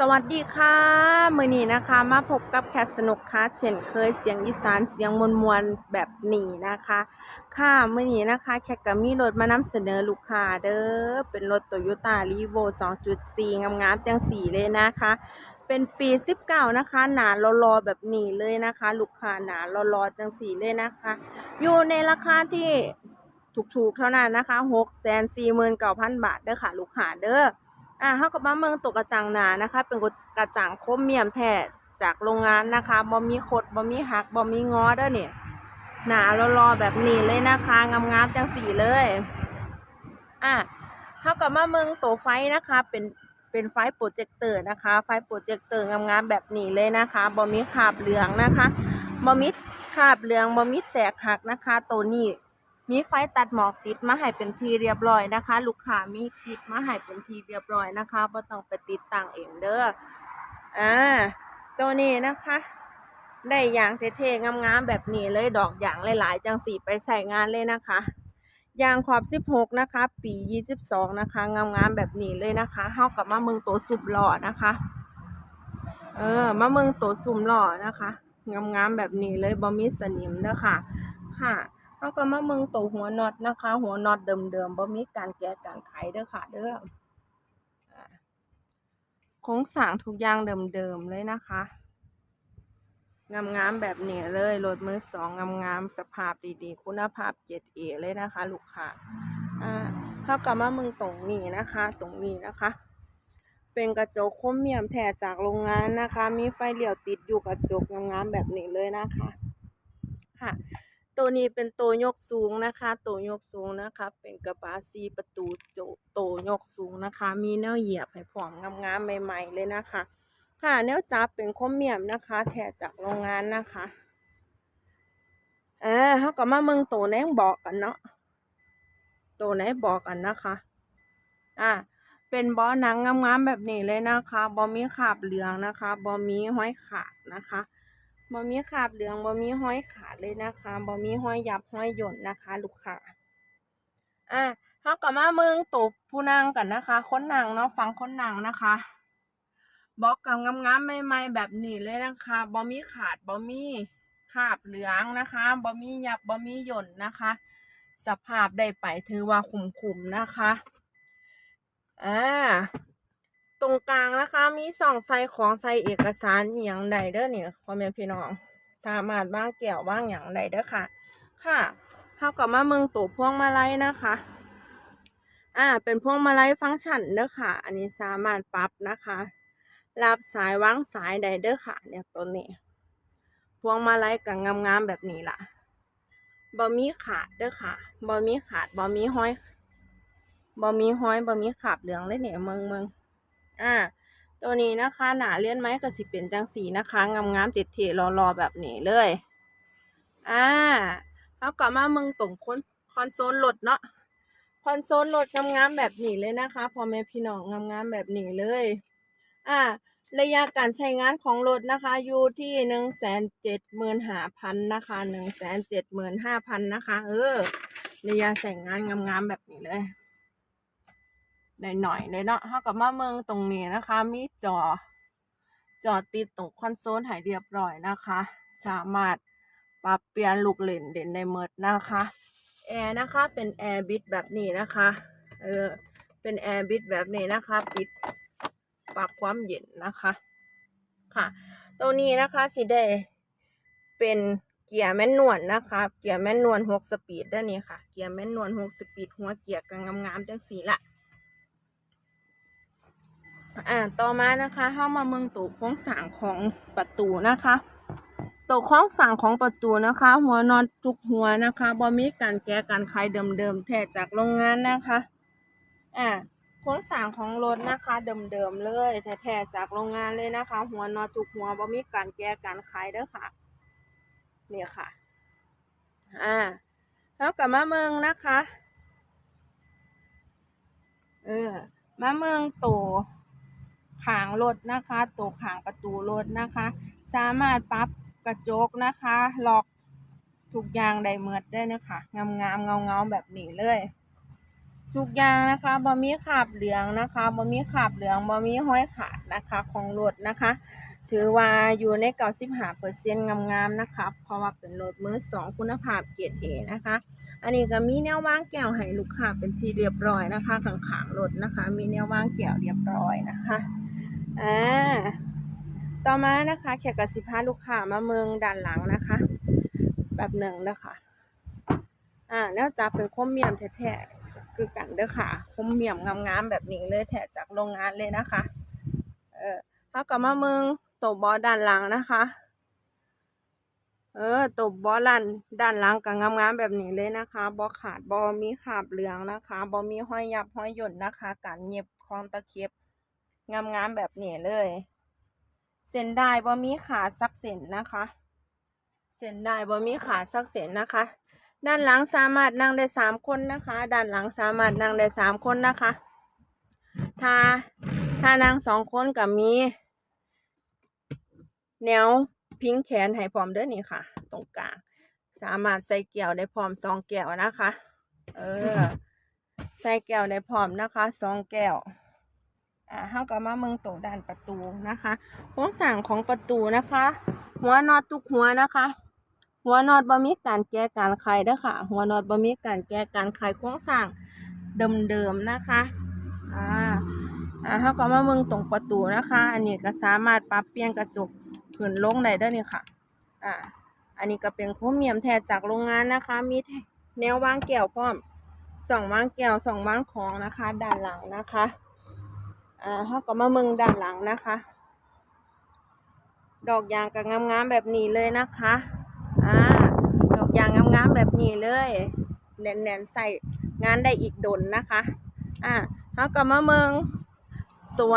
สวัสดีค่ะมือนี้นะคะมาพบกับแคทสนุกค่ะเช่นเคยเสียงอีสานเสียงมวลมวลแบบนี้นะคะ ค่ะมือนี้นะคะ แคทก็มีรถมานำเสนอลูกค้าเด้อเป็นรถโตโยต้ารีโว2.4 งามๆจังสีเลยนะคะ เป็นปี19นะคะ หนารอๆแบบนี้เลยนะคะ ลูกค้าหนารอๆจังสีเลยนะคะ อยู่ในราคาที่ถูกๆเท่านั้นนะคะ649,000 บาทเด้อค่ะ ลูกค้าเด้อ อ่าเฮาก็มาเมืองตกกระจังหนานะคะ เป็นกระจังโครเมียมแท้จากโรงงานนะคะบ่มีคดบ่มีหักบ่มีงอเด้อเนี่ยหนารอๆแบบนี้เลยนะคะงามๆจังสีเลยอะเฮาก็มาเมืองโตไฟนะคะ เป็นเป็นไฟโปรเจคเตอร์นะคะ ไฟโปรเจคเตอร์งามๆแบบนี้เลยนะคะบ่มีคราบเหลืองนะคะบ่มีคราบเหลืองบ่มีแตกหักนะคะตัวนี้ มีไฟตัดหมอกติดมาให้เป็นทีเรียบร้อยนะคะ ลูกค้ามีติดมาให้เป็นทีเรียบร้อยนะคะบ่ต้องไปติดตั้งเองเด้ออ่าตัวนี้นะคะ ได้อย่างเท่ๆงามๆแบบนี้เลยดอกอย่างหลายๆจังสีไปใส่งานเลยนะคะยางขอบ 16 นะคะ ปี 22 นะคะ งามๆแบบนี้เลยนะคะเฮากับมาเมืองตัวสุบหล่อนะคะ เออมาเมืองตัวซุ่มหล่อนะคะ งามๆแบบนี้เลยบ่มีสนิมเด้อค่ะ ค่ะ เขาก็มาเมืองตัวหัวน็อตนะคะ หัวน็อตเดิมๆบ่มีการแก้การไขเด้อค่ะเด้อโคงสางทุกอย่างเดิมๆเลยนะคะ งามๆแบบนี้เลยรถมือสองงามๆสภาพดีๆ คุณภาพเกรดเอเลยนะคะ ลูกค้าอ่าเขาก็มาเมืองตรงนี้นะคะ ตรงนี้นะคะ เป็นกระจกครเมียมแท้จากโรงงานนะคะ มีไฟเหลี้ยวติดอยู่กระจกงามๆแบบนี้เลยนะคะ ค่ะ ตัวนี้เป็นตัวยกสูงนะคะตัวยกสูงนะคะ เป็นกระบะสีประตูโจโตวยกสูงนะคะ มีแนวเหยียบให้พร้อมงามๆใหม่ๆเลยนะคะ ค่ะแนวจับเป็นครเมียมนะคะ แถจากโรงงานนะคะเอ่าเขาก็มาเมืองตัวไหนบอกกันเนาะตัวไหนบอกกันนะคะอ่าเป็นบอหนังงามๆแบบนี้เลยนะคะบอมีคราบเหลืองนะคะบอมีห้อยขาดนะคะ บอมีคราบเหลืองบอมีห้อยขาดเลยนะคะบอมีห้อยยับห้อยหย่นนะคะ ลูกค้าอ่าเขาก็มาเมืองตบผู้นางกันนะคะค้นนางเนาะฟังค้นนางนะคะบอกกับงามๆใหม่ๆแบบนี้เลยนะคะบอมีขาดบอมีคราบเหลืองนะคะบอมียับบอมีหย่นนะคะ สภาพได้ไปถือว่าคุ้มๆนะคะอ่า กลางนะคะ มีสองใสของใสเอกสารอหย่างใดเด้อเนี่ยพ่อแม่พี่น้อง สามารถว่างแก้วว่างอย่างใดเด้อค่ะ ค่ะเท่ากับมาเมืองตัวพวงมาลัยนะคะ อ่า เป็นพวงมาลัยฟังก์ชันเด้อค่ะ อันนี้สามารถปรับนะคะรับสายวางสายใดเด้อค่ะ เนี่ยตัวนี้พวงมาลัยกับงามๆแบบนี้ล่ะบ่มีขาดเด้อค่ะบ่มีขาดบ่มีห้อยบ่มีห้อยบ่มีขาบเหลืองเลยเนี่ยเมืองเมือง อ่า ตัวนี้นะคะหนาเลี่ยนไม้ก็สิเป็นจังสีนะคะงามงามๆติดเทรอๆแบบนี้เลย อ่าแล้วก็มาเมืองตรงคอนคอนโซลรถเนาะคอนโซลรถงามๆแบบนี้เลยนะคะพอแม่พี่น้องงามๆแบบนี้เลย อ่าระยะการใช้งานของรถนะคะ อยู่ที่หนึ่งแสนเจ็ดหมื่นห้าพันนะคะหนึ่งแสนเจ็ดหมื่นห้าพันนะคะ เออระยะใช้งานงามๆแบบนี้เลย ได้หน่อยเลยเนาะเฮากับมาเมืองตรงนี้นะคะ มีจอ จอติดตรงคอนโซลให้เรียบร้อยนะคะ สามารถปรับเปลี่ยนลูกเล่นเด่นได้หมดนะคะแอร์นะคะเป็นแอร์บิดแบบนี้นะคะเออเป็นแอร์บิดแบบนี้นะคะปิดปรับความเย็นนะคะค่ะตัวนี้นะคะสิได้เป็นเกียร์แม่นนวลนะคะ เกียร์แม่นนวลหกสปีดด้านนี้ค่ะ เกียร์แม่นนวลหกสปีดหัวเกียร์กังามๆจังสีละ อ่าต่อมานะคะเข้ามาเมืองตัวโค้งสร้างของประตูนะคะตัวโค้งสร้างของประตูนะคะ หัวนอนทุกหัวนะคะบ่มีการแก้การคลายเดิมๆแท้จากโรงงานนะคะอ่าโค้งสร้างของรถนะคะเดิมๆเลยแท้ๆจากโรงงานเลยนะคะ หัวนอนทุกหัวบ่มีการแก้การคลายเด้อค่ะเนี่ยค่ะอ่าแล้วกลับมาเมืองนะคะเออมาเมืองตัว ขางรถนะคะตัวขางประตูรถนะคะ สามารถปรับกระจกนะคะล็อกทุกอย่างได้เมือดได้นะคะงามงามเงาเงาๆแบบนี้เลยทุกอย่างนะคะบ่มีคราบเหลืองนะคะบ่มีคราบเหลืองบ่มีห้อยขาดนะคะของรถนะคะ ถือว่าอยู่ใน95%งามๆนะคะเพราะว่าเป็นรถมือสองคุณภาพเกียรด A นะคะ อันนี้ก็มีแนววางแก้วให้ลูกค้าเป็นที่เรียบร้อยนะคะข้างๆรถนะคะ มีแนววางแก้วเรียบร้อยนะคะ อ่าต่อมานะคะแขกกับสิพาลูกค้ามาเมืองด้านหลังนะคะ แบบหนึ่งนะคะอ่าแล้วจะเป็นคมเมียมแท้ๆคือกันเด้อค่ะคมเมียมงามๆแบบนี้เลยแท้จากโรงงานเลยนะคะ เออถ้ากับมาเมืองตัวบอด้านหลังนะคะ เออตัวบอลันด้านหลังก็งามๆแบบนี้เลยนะคะบอขาดบอมีขาบเหลืองนะคะบอมีห้อยยับห้อยหย่นนะคะการเย็บคล้องตะเข็บ งามๆแบบนี้เลย เส้นได้บอมีขาดสักเส้นนะคะ เส้นได้บอมีขาดสักเส้นนะคะ ด้านหลังสามารถนั่งได้สามคนนะคะ ด้านหลังสามารถนั่งได้สามคนนะคะถ้าถ้านั่งสองคนกับมี แนวพิงแขนให้พร้อมเด้อนี่ค่ะ ตรงกลาง สามารถใส่แก้วได้พร้อมสองแก้วนะคะ เออ ใส่แก้วได้พร้อมนะคะสองแก้ว อ่าเฮาก็มาเมืองตรงด้านประตูนะคะโครงสร้างของประตูนะคะ หัวน็อตทุกหัวนะคะ หัวน็อตบ่มีการแก้การไขเด้อค่ะ หัวน็อตบ่มีการแก้การไขโครงสร้างเดิมๆนะคะอ่าอ่าเฮาก็มาเมืองตรงประตูนะคะ อันนี้ก็สามารถปรับเปลี่ยนกระจกขึ้นลงได้ด้อนี่ค่ะอ่าอันนี้ก็เป็นโครเมียมแท้จากโรงงานนะคะ มีแนววางแก้วพร้อมสองวางแก้วสองวางของนะคะ ด้านหลังนะคะ อ่าเฮาก็มาเมืองด้านหลังนะคะ ดอกยางก็งามๆแบบนี้เลยนะคะอ่าดอกยางงามๆแบบนี้เลยแน่นๆใส่งานได้อีกดนนะคะอ่าเฮาก็มาเมืองตัว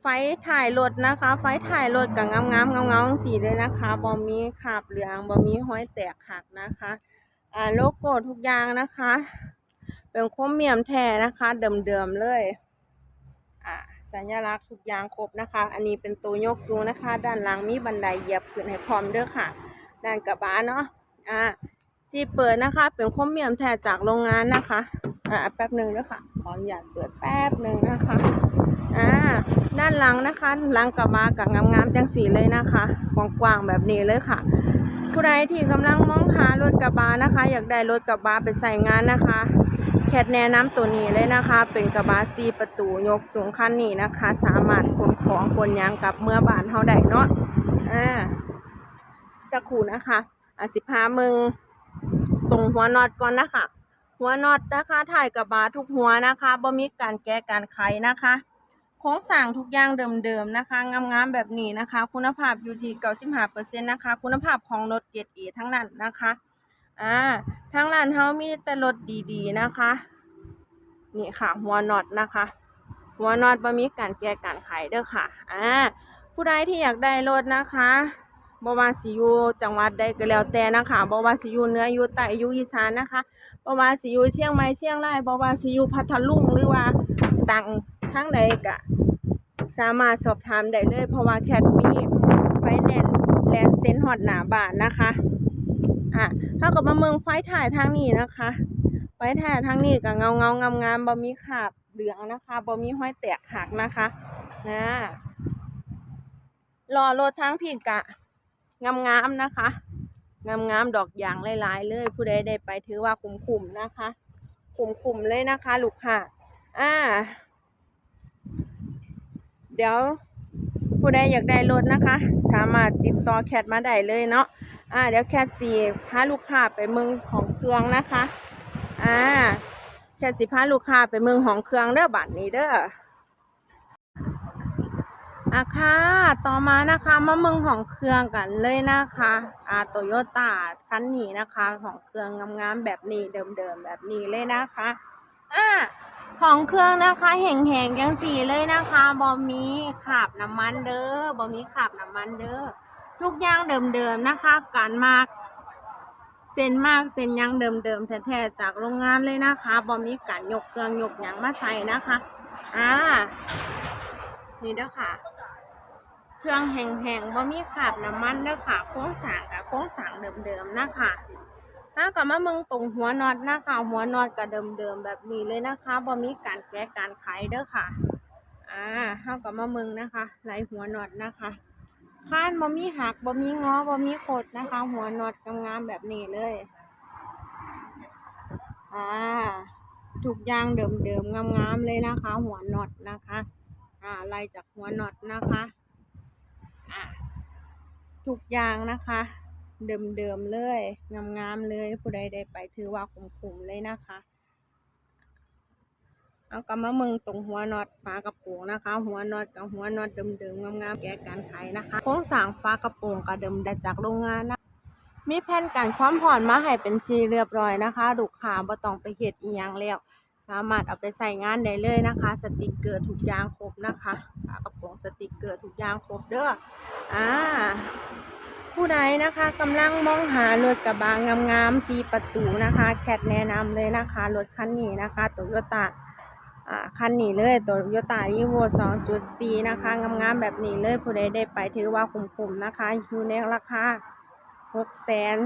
ไฟถ่ายรถนะคะ ไฟถ่ายรถกับงามๆเงาๆสีเลยนะคะบ่มีคราบเหลืองบ่มีห้อยแตกหักนะคะอ่าโลโก้ทุกอย่างนะคะ เป็นโครเมียมแท้นะคะ เดิมๆเลย อ่าสัญลักษณ์ทุกอย่างครบนะคะ อันนี้เป็นตัวยกสูงนะคะ ด้านหลังมีบันไดเหยียบขึ้นให้พร้อมเด้อค่ะ ด้านกระบะเนาะอ่าที่เปิดนะคะ เป็นครเมียมแท้จากโรงงานนะคะอ่าแป๊บหนึ่งเด้อค่ะขออนุญาตเปิดแป๊บหนึ่งนะคะอ่าด้านหลังนะคะหลังกระบะกับงามๆจังสีเลยนะคะกว้างๆแบบนี้เลยค่ะผู้ใดที่กำลังมองหารถกระบะนะคะ อยากได้รถกระบะไปใส่งานนะคะ แคทแนะนำตัวนี้เลยนะคะ เป็นกระบะซีประตูยกสูงคันนี้นะคะ สามารถขนของขนยางกับเมื่อบานเฮาได้เนาะอ่าสักครู่นะคะอะสิพามึงตรงหัวน็อตก่อนนะคะ หัวน็อตนะคะถ่ายกระบะทุกหัวนะคะบ่มีการแก้การไขนะคะโครงสร้างทุกอย่างเดิมๆนะคะงามๆแบบนี้นะคะ คุณภาพอยู่ที่95%นต์นะคะ คุณภาพของรถเกรด A ทั้งนั้นนะคะ อ่าทางร้านเฮามีแต่รถดีๆนะคะ นี่ค่ะ หัวน็อตนะคะ หัวน็อตบ่มีการแก้การไขเด้อค่ะอ่าผู้ใดที่อยากได้รถนะคะบ่ว่าสิอยู่จังหวัดใดก็แล้วแต่นะคะบ่ว่าสิอยู่เหนืออยู่ใต้อยู่อีสานนะคะบ่ว่าสิอยู่เชียงใหม่เชียงรายบ่ว่าสิอยู่พัทลุงหรือว่าต่างทางใดก็สามารถสอบถามได้เลย เพราะว่าแคทมีไฟแนนซ์แลนเซ็นฮอดหนาบานนะคะ อะเท่ากับมาเมืองไฟถ่ายทางนี้นะคะ ไฟถ่ายทางนี้ก็เงาเงางามงามบ่มีคราบเหลืองนะคะบ่มีห้อยแตกหักนะคะนะรอรถทางพี่กะงามงามนะคะงามงามดอกยางหลายๆ เลย ผู้ใดได้ไปถือว่าคุ้มๆนะคะคุ้มๆเลยนะคะ ลูกค้าอ่า เดี๋ยวผู้ใดอยากได้รถนะคะ สามารถติดต่อแคทมาได้เลยเนาะ อ่าเดี๋ยวแคทสีพาลูกค้าไปเมืองของเครื่องนะคะอ่าแคทสิพาลูกค้าไปเมืองของเครื่องเด้อบัดนี้เด้ออะค่ะ ต่อมานะคะมาเมืองของเครื่องกันเลยนะคะอ่าโตโยต้าคันนี้นะคะของเครื่องงามๆแบบนี้เดิมๆแบบนี้เลยนะคะอ่าของเครื่องนะคะแห่งๆยังสีเลยนะคะบอมีขาบน้ำมันเด้อบอมีขาบน้ำมันเด้อ ทุกอย่างเดิมๆนะคะ การมากเส้นมากเส้นยังเดิมๆแท้ๆจากโรงงานเลยนะคะบอมีการยกเครื่องยกหยังมาใส่นะคะอ่านี่เด้อค่ะ เครื่องแห้งๆบ่มีขาบน้ำมันเด้อค่ะโค้งสางกับโค้งสางเดิมๆนะคะถ้ากับมาเมืองตรงหัวน็อตนะคะหัวน็อตก็เดิมๆแบบนี้เลยนะคะบ่มีการแก้การไขเด้อค่ะอ่าเฮากับมาเมืองนะคะไหลหัวน็อตนะคะ ข้านบ่มีหักบ่มีงอบ่มีขดนะคะ หัวน็อตงามๆแบบนี้เลย อ่าทุกยางเดิมๆงามๆเลยนะคะ หัวน็อตนะคะ อ่าไล่จากหัวน็อตนะคะอ่าทุกยางนะคะ เดิมๆเลยงามๆเลยผู้ใดได้ไปถือว่าคุ้มๆเลยนะคะ เอากลับมามืองตรงหัวน็อตฝากระโปรงนะคะ หัวน็อตกับหัวน็อตเดิมๆงามๆแก้การไขนะคะโครงสร้างฝากระโปรงก็เดิมได้จากโรงงานนะมีแผ่นกันความผ่อนมาให้เป็นจีเรียบร้อยนะคะลูกค้าบ่ต้องไปเฮ็ดอีหยังแล้ว สามารถเอาไปใส่งานได้เลยนะคะ สติกเกอร์ทุกอย่างครบนะคะฝากระโปรงสติกเกอร์ทุกอย่างครบเด้ออ่าผู้ใดนะคะกำลังมองหารถกระบะงามๆสีประตูนะคะ แคทแนะนำเลยนะคะรถคันนี้นะคะโตโยต้า คันนี้เลยโตโยต้ารีโว2.4 นะคะ งามๆแบบนี้เลยผู้ใดได้ไปถือว่าคุ้มๆนะคะ อยู่ในราคา6แสน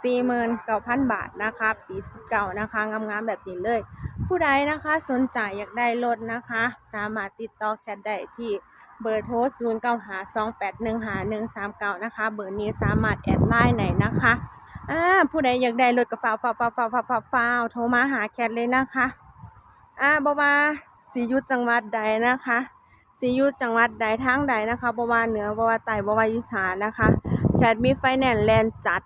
49,000 บาทนะคะ ปี19นะคะงามๆแบบนี้เลย ผู้ใดนะคะสนใจอยากได้รถนะคะ สามารถติดต่อแคทได้ที่เบอร์โทร0 9 5 2 8 1 5 1 3 9 นะคะ เบอร์นี้สามารถแอดไลน์ไหนนะคะอ่าผู้ใดอยากได้รถกระฟ้าวฟ้าฟ้าฟ้าฟ้าฟ้าฟ้าโทรมาหาแคทเลยนะคะ อ่าบว่าสียุทธจังหวัดใดนะคะสียุทธจังหวัดใดทางใดนะคะบว่าเหนือบว่าใต้บว่าอีสานนะคะแคทมีไฟแนนซ์แลนด์จัด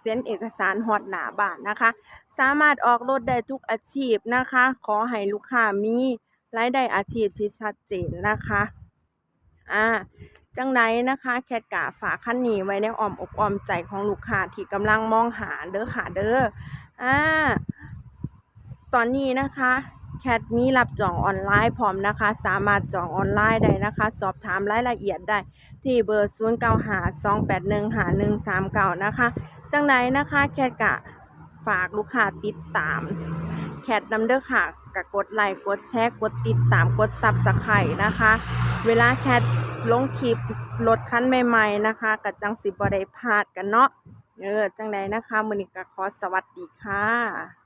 เซ็นเอกสารฮอดหนาบานนะคะ สามารถออกรถได้ทุกอาชีพนะคะ ขอให้ลูกค้ามีรายได้อาชีพที่ชัดเจนนะคะอ่าจังไดนะคะ แคทกะฝากคันหนีไว้ในอ้อมอกอ้อมใจของลูกค้าที่กำลังมองหาเด้อค่ะเด้ออ่า ตอนนี้นะคะแคทมีรับจองออนไลน์พร้อมนะคะ สามารถจองออนไลน์ได้นะคะ สอบถามรายละเอียดได้ ที่เบอร์ 0 9 5 2 8 1 5 1 3 9 นะคะ จังไดนะคะแคทกะฝากลูกค้าติดตาม แคทนำเด้อค่ะกกดไลค์กดแชร์กดติดตามกดซับสไครต์นะคะ เวลาแคทลงคลิปรถคันใหม่ ๆ นะคะก็จังสิบ่ได้พลาดกันเนาะเออจังใดนะคะมือนี้ก็ขอสวัสดีค่ะ